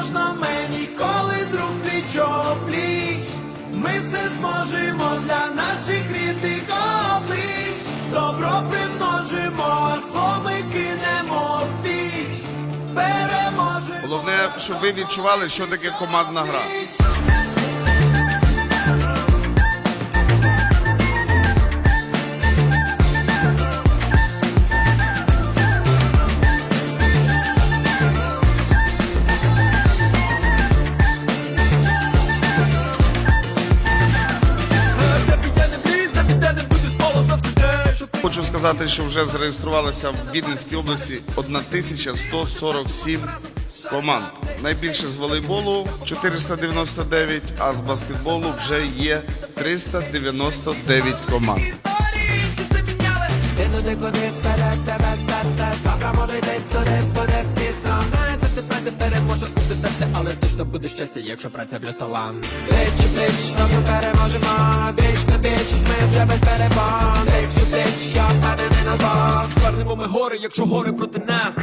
можна мені, коли друг пліч пліч. Ми все зможемо для наших рідних облич. Добро примножимо, зло ми кинемо в піч. Переможемо. Головне, щоб ви відчували, що таке командна гра. Хочу сказати, що вже зареєструвалося в Віденській області 1147 команд. Найбільше з волейболу 499, а з баскетболу вже є 399 команд. Але точно буде щастя, якщо праця плюс талант Звернемо ми гори, якщо гори проти нас